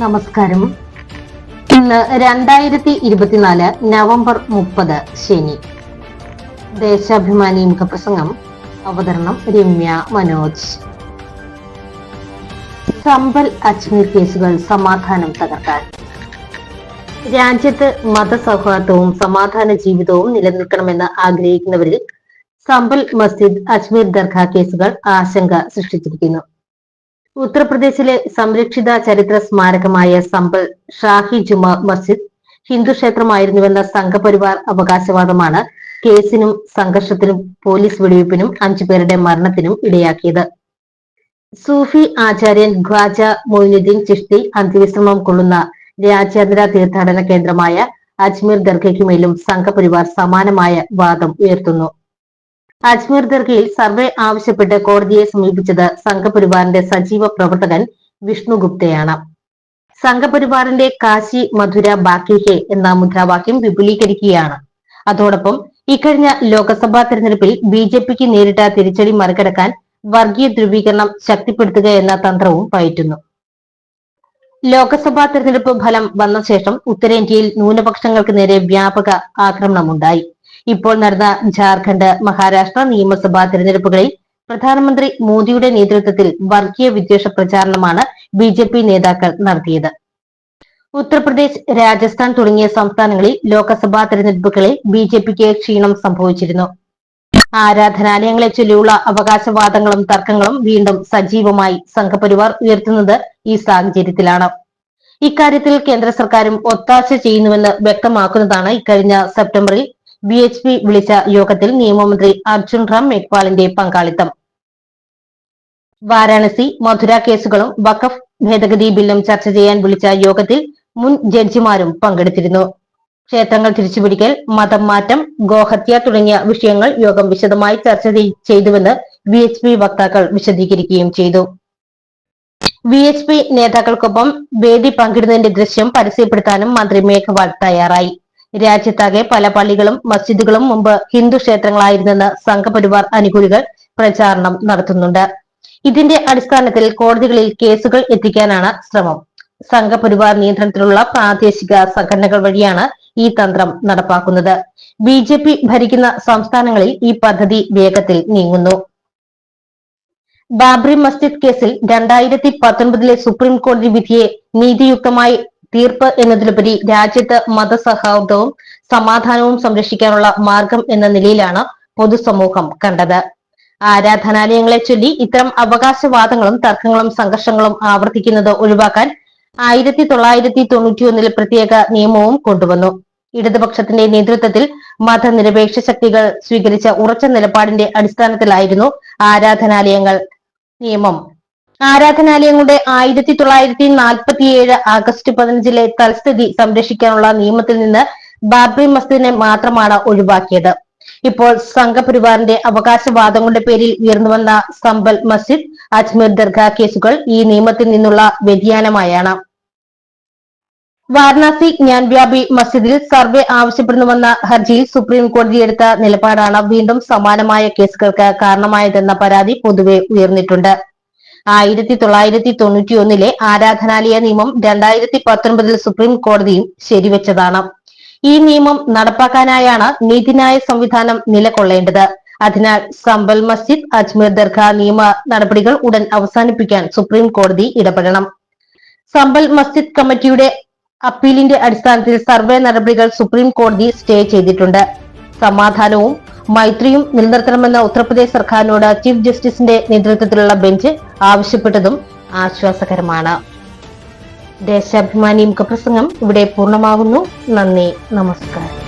നമസ്കാരം. ഇന്ന് രണ്ടായിരത്തി ഇരുപത്തിനാല് നവംബർ മുപ്പത് ശനി. ദേശാഭിമാനി മുഖപ്രസംഗം. അവതരണം രമ്യ മനോജ്. സമ്പൽ അജ്മീർ കേസുകൾ സമാധാനം തകർക്കാൻ. രാജ്യത്ത് മതസൗഹാർദ്ദവും സമാധാന ജീവിതവും നിലനിൽക്കണമെന്ന് ആഗ്രഹിക്കുന്നവരിൽ സമ്പൽ മസ്ജിദ് അജ്മീർ ദർഗ കേസുകൾ ആശങ്ക സൃഷ്ടിച്ചിരിക്കുന്നു. ഉത്തർപ്രദേശിലെ സംരക്ഷിത ചരിത്ര സ്മാരകമായ സമ്പൽ ഷാഹി ജുമാ മസ്ജിദ് ഹിന്ദു ക്ഷേത്രമായിരുന്നുവെന്ന സംഘപരിവാർ അവകാശവാദമാണ് കേസിനും സംഘർഷത്തിനും പോലീസ് വെടിവയ്പ്പിനും അഞ്ചുപേരുടെ മരണത്തിനും ഇടയാക്കിയത്. സൂഫി ആചാര്യൻ ഖ്വാജ മൊയ്നുദ്ദീൻ ചിഷ്തി അന്ത്യവിശ്രമം കൊള്ളുന്ന രാജ്യാന്തര തീർത്ഥാടന കേന്ദ്രമായ അജ്മീർ ദർഗയ്ക്കുമേലും സംഘപരിവാർ സമാനമായ വാദം ഉയർത്തുന്നു. അജ്മീർ ദർഗയിൽ സർവേ ആവശ്യപ്പെട്ട് കോടതിയെ സമീപിച്ചത് സംഘപരിവാറിന്റെ സജീവ പ്രവർത്തകൻ വിഷ്ണു ഗുപ്തയാണ്. സംഘപരിവാറിന്റെ കാശി മധുര ബാക്കി ഹേ എന്ന മുദ്രാവാക്യം വിപുലീകരിക്കുകയാണ്. അതോടൊപ്പം ഇക്കഴിഞ്ഞ ലോക്സഭാ തെരഞ്ഞെടുപ്പിൽ ബി ജെ പിക്ക് നേരിട്ട തിരിച്ചടി മറികടക്കാൻ വർഗീയ ധ്രുവീകരണം ശക്തിപ്പെടുത്തുക എന്ന തന്ത്രവും പയറ്റുന്നു. ലോക്സഭാ തെരഞ്ഞെടുപ്പ് ഫലം വന്ന ശേഷം ഉത്തരേന്ത്യയിൽ ന്യൂനപക്ഷങ്ങൾക്ക് നേരെ വ്യാപക ആക്രമണമുണ്ടായി. ഇപ്പോൾ നടന്ന ജാർഖണ്ഡ് മഹാരാഷ്ട്ര നിയമസഭാ തെരഞ്ഞെടുപ്പുകളിൽ പ്രധാനമന്ത്രി മോദിയുടെ നേതൃത്വത്തിൽ വർഗീയ വിദ്വേഷ പ്രചാരണമാണ് ബി ജെ പി നേതാക്കൾ നടത്തിയത്. ഉത്തർപ്രദേശ് രാജസ്ഥാൻ തുടങ്ങിയ സംസ്ഥാനങ്ങളിൽ ലോക്സഭാ തെരഞ്ഞെടുപ്പുകളിൽ ബി ജെ പിക്ക് ക്ഷീണം സംഭവിച്ചിരുന്നു. ആരാധനാലയങ്ങളെ ചൊല്ലിയുള്ള അവകാശവാദങ്ങളും തർക്കങ്ങളും വീണ്ടും സജീവമായി സംഘപരിവാർ ഉയർത്തുന്നത് ഈ സാഹചര്യത്തിലാണ്. ഇക്കാര്യത്തിൽ കേന്ദ്ര സർക്കാരും ഒത്താശ ചെയ്യുന്നുവെന്ന് വ്യക്തമാക്കുന്നതാണ് ഇക്കഴിഞ്ഞ സെപ്റ്റംബറിൽ ബി എച്ച് പി വിളിച്ച യോഗത്തിൽ നിയമമന്ത്രി അർജുൻ റാം മേഘ്വാളിന്റെ പങ്കാളിത്തം. വാരാണസി മധുര കേസുകളും വഖഫ് ഭേദഗതി ബില്ലും ചർച്ച ചെയ്യാൻ വിളിച്ച യോഗത്തിൽ മുൻ ജഡ്ജിമാരും പങ്കെടുത്തിരുന്നു. ക്ഷേത്രങ്ങൾ തിരിച്ചുപിടിക്കൽ മതം മാറ്റം ഗോഹത്യ തുടങ്ങിയ വിഷയങ്ങൾ യോഗം വിശദമായി ചർച്ച ചെയ്- ചെയ്തുവെന്ന് വി എച്ച് പി വക്താക്കൾ വിശദീകരിക്കുകയും ചെയ്തു. വി എച്ച് പി നേതാക്കൾക്കൊപ്പം വേദി പങ്കിടുന്നതിന്റെ ദൃശ്യം പരസ്യപ്പെടുത്താനും മന്ത്രി മേഘവാൾ തയ്യാറായി. രാജ്യത്താകെ പല പള്ളികളും മസ്ജിദുകളും മുമ്പ് ഹിന്ദു ക്ഷേത്രങ്ങളായിരുന്നെന്ന് സംഘപരിവാർ അനുകൂലികൾ പ്രചാരണം നടത്തുന്നുണ്ട്. ഇതിന്റെ അടിസ്ഥാനത്തിൽ കോടതികളിൽ കേസുകൾ എത്തിക്കാനാണ് ശ്രമം. സംഘപരിവാർ നിയന്ത്രണത്തിലുള്ള പ്രാദേശിക സംഘടനകൾ വഴിയാണ് ഈ തന്ത്രം നടപ്പാക്കുന്നത്. ബി ജെ പി ഭരിക്കുന്ന സംസ്ഥാനങ്ങളിൽ ഈ പദ്ധതി വേഗത്തിൽ നീങ്ങുന്നു. ബാബ്രി മസ്ജിദ് കേസിൽ രണ്ടായിരത്തി പത്തൊൻപതിലെ സുപ്രീം കോടതി വിധിയെ നീതിയുക്തമായി തീർപ്പ് എന്നതിലുപരി രാജ്യത്ത് മതസൗഹാർദ്ദവും സമാധാനവും സംരക്ഷിക്കാനുള്ള മാർഗം എന്ന നിലയിലാണ് പൊതുസമൂഹം കണ്ടത്. ആരാധനാലയങ്ങളെ ചൊല്ലി ഇത്തരം അവകാശവാദങ്ങളും തർക്കങ്ങളും സംഘർഷങ്ങളും ആവർത്തിക്കുന്നത് ഒഴിവാക്കാൻ ആയിരത്തി തൊള്ളായിരത്തി തൊണ്ണൂറ്റിയൊന്നിൽ പ്രത്യേക നിയമവും കൊണ്ടുവന്നു. ഇടതുപക്ഷത്തിന്റെ നേതൃത്വത്തിൽ മതനിരപേക്ഷ ശക്തികൾ സ്വീകരിച്ച ഉറച്ച നിലപാടിന്റെ അടിസ്ഥാനത്തിലായിരുന്നു ആരാധനാലയങ്ങൾ നിയമം. ആരാധനാലയങ്ങളുടെ ആയിരത്തി തൊള്ളായിരത്തി നാൽപ്പത്തിയേഴ് ആഗസ്റ്റ് പതിനഞ്ചിലെ തൽസ്ഥിതി സംരക്ഷിക്കാനുള്ള നിയമത്തിൽ നിന്ന് ബാബ്രി മസ്ജിദിനെ മാത്രമാണ് ഒഴിവാക്കിയത്. ഇപ്പോൾ സംഘപരിവാറിന്റെ അവകാശവാദങ്ങളുടെ പേരിൽ ഉയർന്നുവന്ന സമ്പൽ മസ്ജിദ് അജ്മീർ ദർഗ കേസുകൾ ഈ നിയമത്തിൽ നിന്നുള്ള വ്യതിയാനമായാണ്. വാരണാസി ജ്ഞാൻവ്യാപി മസ്ജിദിൽ സർവേ ആവശ്യപ്പെടുന്നുവെന്ന ഹർജിയിൽ സുപ്രീം കോടതി എടുത്ത നിലപാടാണ് വീണ്ടും സമാനമായ കേസുകൾക്ക് കാരണമായതെന്ന പരാതി പൊതുവെ ഉയർന്നിട്ടുണ്ട്. ആയിരത്തി തൊള്ളായിരത്തി തൊണ്ണൂറ്റി ഒന്നിലെ ആരാധനാലയ നിയമം രണ്ടായിരത്തി പത്തൊൻപതിൽ സുപ്രീം കോടതിയും ശരിവെച്ചതാണ്. ഈ നിയമം നടപ്പാക്കാനായാണ് നീതിന്യായ സംവിധാനം നിലകൊള്ളേണ്ടത്. അതിനാൽ സമ്പൽ മസ്ജിദ് അജ്മീർ ദർഗ നിയമ നടപടികൾ ഉടൻ അവസാനിപ്പിക്കാൻ സുപ്രീം കോടതി ഇടപെടണം. സമ്പൽ മസ്ജിദ് കമ്മിറ്റിയുടെ അപ്പീലിന്റെ അടിസ്ഥാനത്തിൽ സർവേ നടപടികൾ സുപ്രീം കോടതി സ്റ്റേ ചെയ്തിട്ടുണ്ട്. സമാധാനവും മൈത്രിയും നിലനിർത്തണമെന്ന ഉത്തർപ്രദേശ് സർക്കാരിനോട് ചീഫ് ജസ്റ്റിസിന്റെ നേതൃത്വത്തിലുള്ള ബെഞ്ച് ആവശ്യപ്പെട്ടതും ആശ്വാസകരമാണ്. ദേശാഭിമാനി മുഖപ്രസംഗം ഇവിടെ പൂർണമാകുന്നു. നന്ദി നമസ്കാരം.